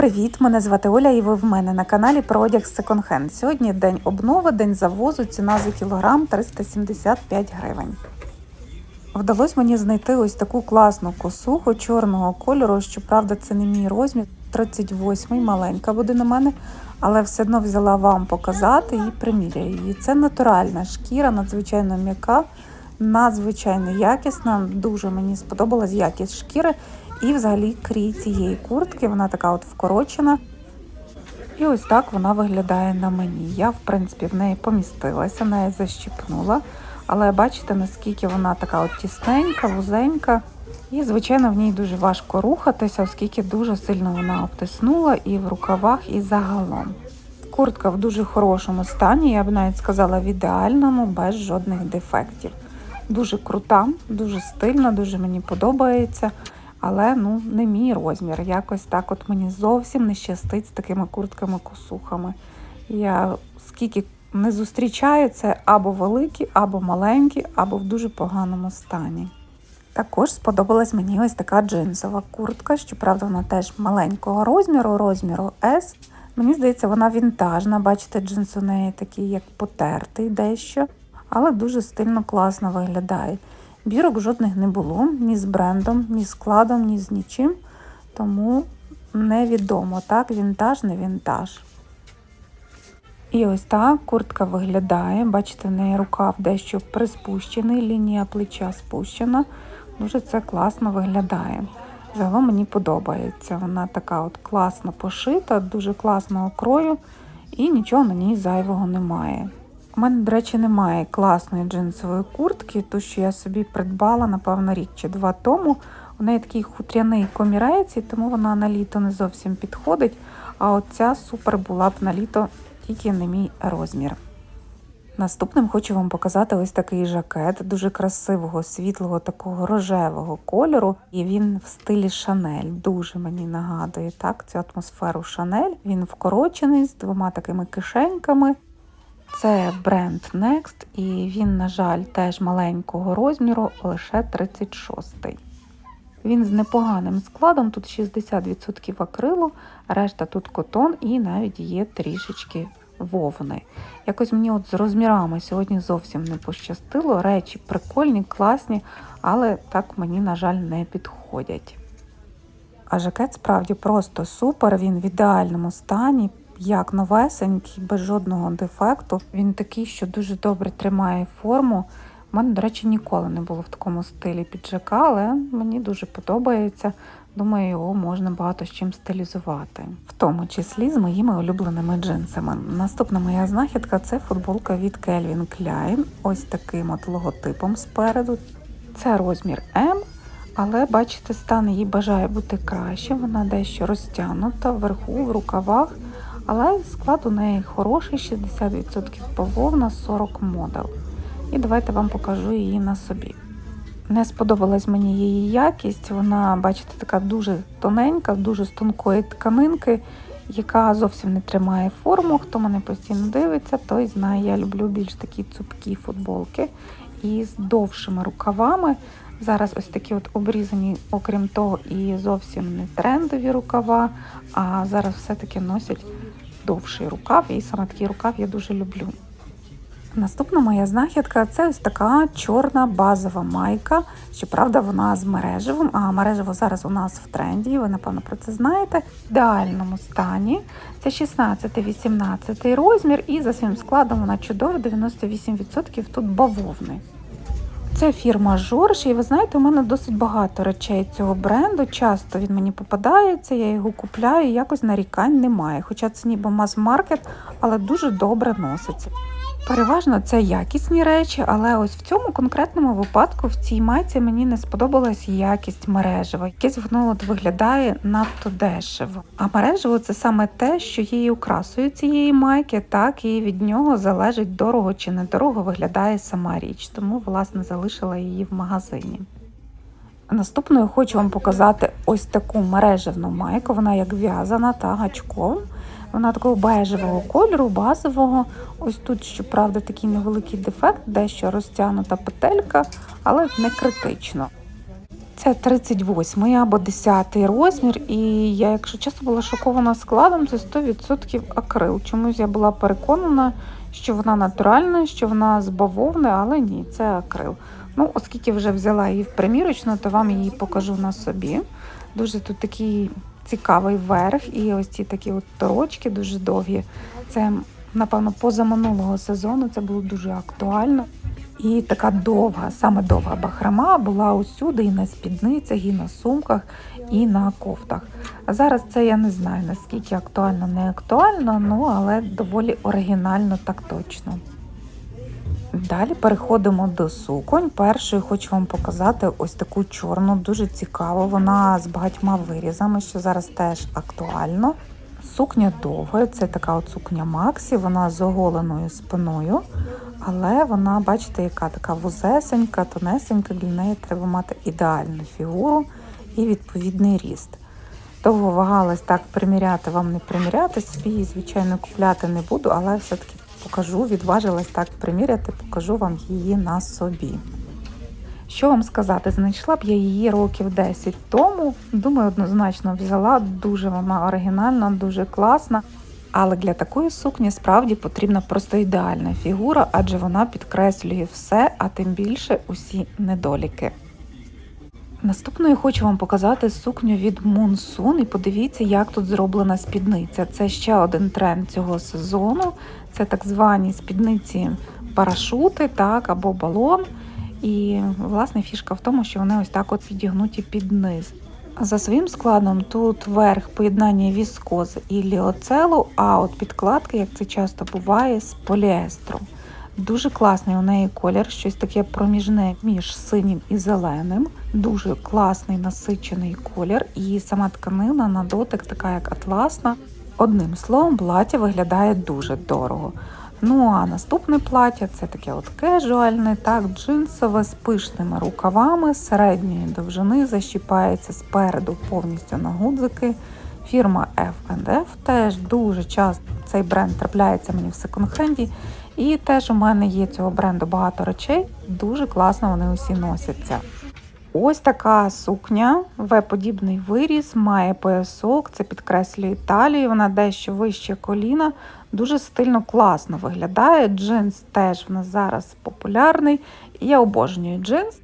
Привіт! Мене звати Оля, і ви в мене на каналі про одяг Second Hand. Сьогодні день обнови, день завозу, ціна за кілограм 375 гривень. Вдалося мені знайти ось таку класну косуху чорного кольору. Щоправда, це не мій розмір, 38-й, маленька буде на мене, але все одно взяла вам показати і приміряю її. Це натуральна шкіра, надзвичайно м'яка, надзвичайно якісна. Дуже мені сподобалась якість шкіри. І взагалі крій цієї куртки, вона така от вкорочена. І ось так вона виглядає на мені. Я, в принципі, в неї помістилася, неї защіпнула. Але бачите, наскільки вона така от тісненька, вузенька. І, звичайно, в ній дуже важко рухатися, оскільки дуже сильно вона обтиснула і в рукавах, і загалом. Куртка в дуже хорошому стані, я б навіть сказала в ідеальному, без жодних дефектів. Дуже крута, дуже стильна, дуже мені подобається. Але ну не мій розмір. Якось так от мені зовсім не щастить з такими куртками-косухами. Я скільки не зустрічаю, це або великі, або маленькі, або в дуже поганому стані. Також сподобалась мені ось така джинсова куртка, щоправда, вона теж маленького розміру, розміру S. Мені здається, вона вінтажна. Бачите, джинс у неї такий, як потертий дещо, але дуже стильно класно виглядає. Бірок жодних не було, ні з брендом, ні з складом, ні з нічим. Тому невідомо, так, вінтаж, не вінтаж. І ось так куртка виглядає. Бачите, в неї рукав дещо приспущений, лінія плеча спущена. Дуже це класно виглядає. Загалом мені подобається. Вона така от класно пошита, дуже класного крою і нічого на ній зайвого немає. У мене, до речі, немає класної джинсової куртки, ту, що я собі придбала, напевно, рік чи два тому. У неї такий хутряний комірець, і тому вона на літо не зовсім підходить. А от ця супер була б на літо тільки не мій розмір. Наступним хочу вам показати ось такий жакет, дуже красивого, світлого, такого рожевого кольору. І він в стилі Шанель. Дуже мені нагадує так, цю атмосферу Шанель. Він вкорочений з двома такими кишеньками. Це бренд Next, і він, на жаль, теж маленького розміру, лише 36-й. Він з непоганим складом, тут 60% акрилу, решта тут котон і навіть є трішечки вовни. Якось мені от з розмірами сьогодні зовсім не пощастило. Речі прикольні, класні, але так мені, на жаль, не підходять. А жакет справді просто супер, він в ідеальному стані, як новесенький, без жодного дефекту. Він такий, що дуже добре тримає форму. У мене, до речі, ніколи не було в такому стилі піджака, але мені дуже подобається. Думаю, його можна багато з чим стилізувати, в тому числі з моїми улюбленими джинсами. Наступна моя знахідка це футболка від Calvin Klein, ось таким от логотипом спереду. Це розмір М, але бачите, стан її бажає бути краще. Вона дещо розтягнута вверху, в рукавах. Але склад у неї хороший, 60% бавовна, 40 модел. І давайте вам покажу її на собі. Не сподобалась мені її якість. Вона, бачите, така дуже тоненька, дуже з тонкої тканинки, яка зовсім не тримає форму. Хто мене постійно дивиться, той знає, я люблю більш такі цупкі футболки і з довшими рукавами. Зараз ось такі от обрізані, окрім того, і зовсім не трендові рукава, а зараз все-таки носять довший рукав, і саме такий рукав я дуже люблю. Наступна моя знахідка це ось така чорна базова майка. Щоправда, вона з мережевим, а мережево зараз у нас в тренді, ви, напевно, про це знаєте. В ідеальному стані. Це 16-18 розмір, і за своїм складом вона чудова, 98% тут бавовни. Це фірма Жорж, і ви знаєте, у мене досить багато речей цього бренду. Часто він мені попадається, я його купляю, і якось нарікань немає. Хоча це ніби мас-маркет, але дуже добре носиться. Переважно це якісні речі, але ось в цьому конкретному випадку в цій майці мені не сподобалась якість мережева. Якесь воно от виглядає надто дешево. А мережево це саме те, що є і украсою цієї майки, так і від нього залежить дорого чи недорого виглядає сама річ. Тому, власне, залишила її в магазині. Наступною хочу вам показати ось таку мережевну майку. Вона як в'язана та гачком. Вона такого бежевого кольору, базового. Ось тут, щоправда, такий невеликий дефект, дещо розтягнута петелька, але не критично. Це 38 або 10 розмір, і я, якщо чесно, була шокована складом, це 100% акрил. Чомусь я була переконана, що вона натуральна, що вона з бавовни, але ні, це акрил. Ну, оскільки вже взяла її в примірочну, то вам її покажу на собі. Дуже тут такий цікавий верх, і ось ці такі от торочки дуже довгі. Це, напевно, позаминулого сезону це було дуже актуально. І така довга, саме довга бахрома була усюди, і на спідницях, і на сумках, і на кофтах. А зараз це я не знаю наскільки актуально, не актуально, ну але доволі оригінально так точно. Далі переходимо до суконь. Першою хочу вам показати ось таку чорну, дуже цікаву. Вона з багатьма вирізами, що зараз теж актуально. Сукня довга, це така от сукня Максі, вона з оголеною спиною, але вона, бачите, яка така вузесенька, тонесенька, для неї треба мати ідеальну фігуру і відповідний ріст. Довго вагалась так приміряти, вам не приміряти свій, звичайно, купляти не буду, але все-таки покажу, відважилась так приміряти, покажу вам її на собі. Що вам сказати, знайшла б я її років 10 тому. Думаю, однозначно взяла. Дуже вона оригінальна, дуже класна. Але для такої сукні справді потрібна просто ідеальна фігура, адже вона підкреслює все, а тим більше усі недоліки. Наступною хочу вам показати сукню від Moonsoon і подивіться, як тут зроблена спідниця. Це ще один тренд цього сезону. Це так звані спідниці парашути, так, або балон. І власне фішка в тому, що вони ось так от підігнуті під низ. За своїм складом тут верх поєднання віскози і ліоцелу, а от підкладки, як це часто буває, з поліестру. Дуже класний у неї колір, щось таке проміжне між синім і зеленим. Дуже класний насичений колір, і сама тканина на дотик така як атласна. Одним словом, плаття виглядає дуже дорого. Ну а наступне плаття це таке от кежуальне, так, джинсове з пишними рукавами середньої довжини, защіпається спереду повністю на гудзики. Фірма F&F теж дуже часто цей бренд трапляється мені в секонд-хенді. І теж у мене є цього бренду багато речей. Дуже класно вони усі носяться. Ось така сукня, В-подібний виріс, має поясок, це підкреслює талію, вона дещо вище коліна, дуже стильно класно виглядає. Джинс теж в нас зараз популярний. Я обожнюю джинс.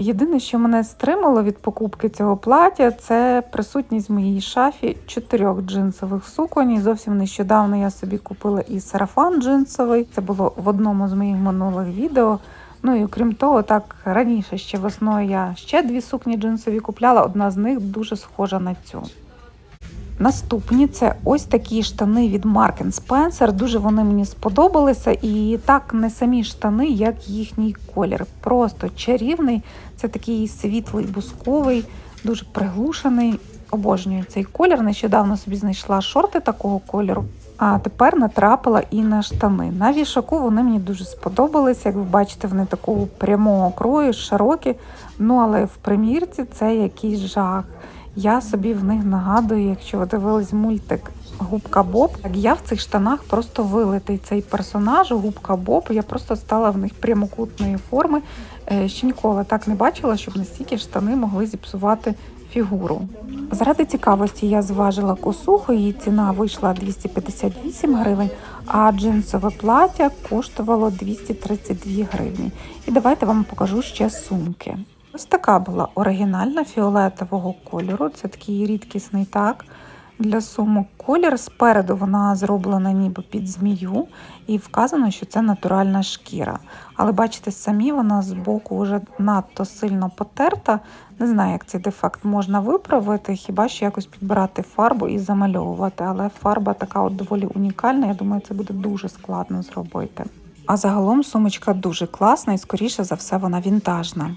Єдине, що мене стримало від покупки цього плаття, це присутність в моїй шафі чотирьох джинсових суконь. І Зовсім нещодавно я собі купила і сарафан джинсовий. Це було в одному з моїх минулих відео. Ну і окрім того, так раніше ще весною я ще дві сукні джинсові купляла. Одна з них дуже схожа на цю. Наступні це ось такі штани від Mark Spencer. Дуже вони мені сподобалися. І так не самі штани, як їхній колір. Просто чарівний. Це такий світлий бусковий, дуже приглушений. Обожнюю цей колір. Нещодавно собі знайшла шорти такого кольору. А тепер натрапила і на штани. На вішаку вони мені дуже сподобалися. Як ви бачите, вони такого прямого крою, широкі. Ну але в примірці це якийсь жах. Я собі в них нагадую, якщо ви дивились мультик Губка Боб, так я в цих штанах просто вилитий цей персонаж, Губка Боб. Я просто стала в них прямокутної форми. Е, Ще ніколи так не бачила, щоб настільки штани могли зіпсувати фігуру. Заради цікавості я зважила косуху, її ціна вийшла 258 гривень, а джинсове плаття коштувало 232 гривні. І давайте вам покажу ще сумки. Ось така була оригінальна фіолетового кольору. Це такий рідкісний так для сумок. Колір спереду вона зроблена ніби під змію, і вказано, що це натуральна шкіра. Але бачите, самі вона з боку вже надто сильно потерта. Не знаю, як цей дефект можна виправити, хіба що якось підбирати фарбу і замальовувати. Але фарба така от доволі унікальна. Я думаю, це буде дуже складно зробити. А загалом сумочка дуже класна і, скоріше за все, вона вінтажна.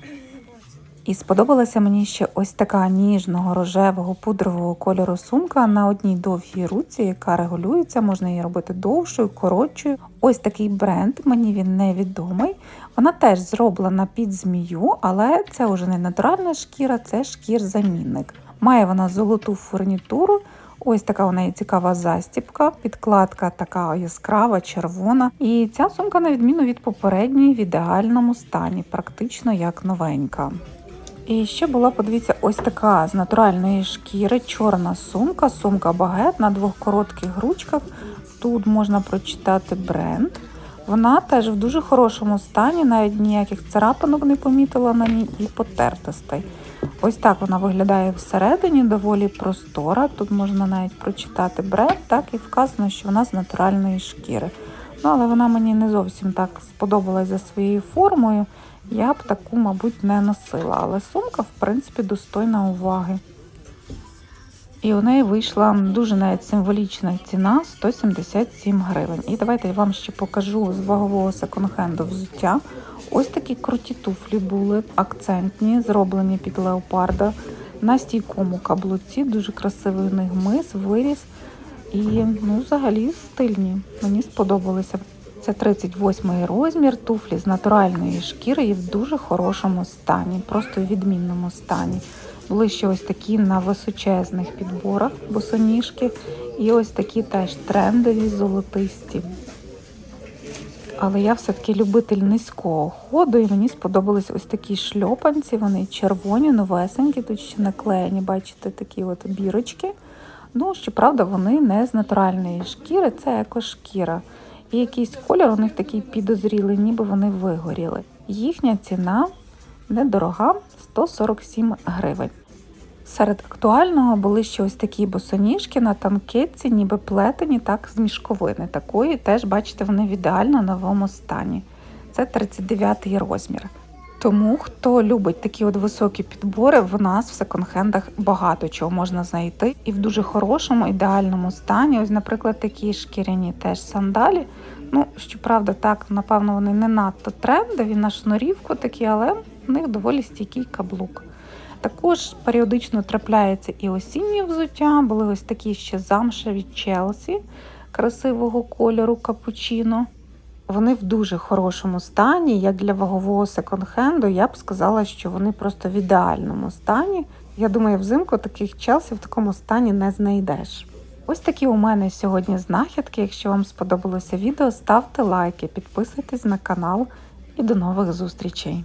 І сподобалася мені ще ось така ніжного рожевого пудрового кольору сумка на одній довгій руці, яка регулюється, можна її робити довшою, коротшою. Ось такий бренд, мені він невідомий. Вона теж зроблена під змію, але це вже не натуральна шкіра, це шкір-замінник. Має вона золоту фурнітуру. Ось така у неї цікава застіпка, підкладка така яскрава, червона. І ця сумка, на відміну від попередньої, в ідеальному стані, практично як новенька. І ще була, подивіться, ось така з натуральної шкіри, чорна сумка, сумка багет на двох коротких ручках. Тут можна прочитати бренд. Вона теж в дуже хорошому стані, навіть ніяких царапинок не помітила на ній і потертостей. Ось так вона виглядає всередині, доволі простора. Тут можна навіть прочитати бренд, так і вказано, що вона з натуральної шкіри. Ну, але вона мені не зовсім так сподобалась за своєю формою. Я б таку, мабуть, не носила. Але сумка, в принципі, достойна уваги. І у неї вийшла дуже навіть символічна ціна 177 гривень. І давайте я вам ще покажу з вагового секонд-хенду взуття. Ось такі круті туфлі були, акцентні, зроблені під леопарда на стійкому каблуці. Дуже красивий у них мис, виріс. І ну, взагалі стильні. Мені сподобалися. Це 38 розмір, туфлі з натуральної шкіри і в дуже хорошому стані, просто в відмінному стані. Були ще ось такі на височезних підборах босоніжки, і ось такі теж трендові золотисті. Але я все-таки любитель низького ходу, і мені сподобались ось такі шльопанці. Вони червоні, новесенькі, тут ще наклеєні, бачите, такі от бірочки. Ну, щоправда, вони не з натуральної шкіри, це екошкіра. І якийсь колір у них такий підозрілий, ніби вони вигоріли. Їхня ціна недорога 147 гривень. Серед актуального були ще ось такі босоніжки на танкетці, ніби плетені, так з мішковини. Такої теж, бачите, вони в ідеально новому стані. Це 39 розмір. Тому, хто любить такі от високі підбори, в нас в секонд-хендах багато чого можна знайти. І в дуже хорошому, ідеальному стані. Ось, наприклад, такі шкіряні теж сандалі. Ну, щоправда, так, напевно, вони не надто трендові на шнурівку такі, але в них доволі стійкий каблук. Також періодично трапляється і осіннє взуття, були ось такі ще замшеві Челсі красивого кольору капучино. Вони в дуже хорошому стані, як для вагового секонд-хенду, я б сказала, що вони просто в ідеальному стані. Я думаю, взимку таких Челсі в такому стані не знайдеш. Ось такі у мене сьогодні знахідки. Якщо вам сподобалося відео, ставте лайки, підписуйтесь на канал і до нових зустрічей.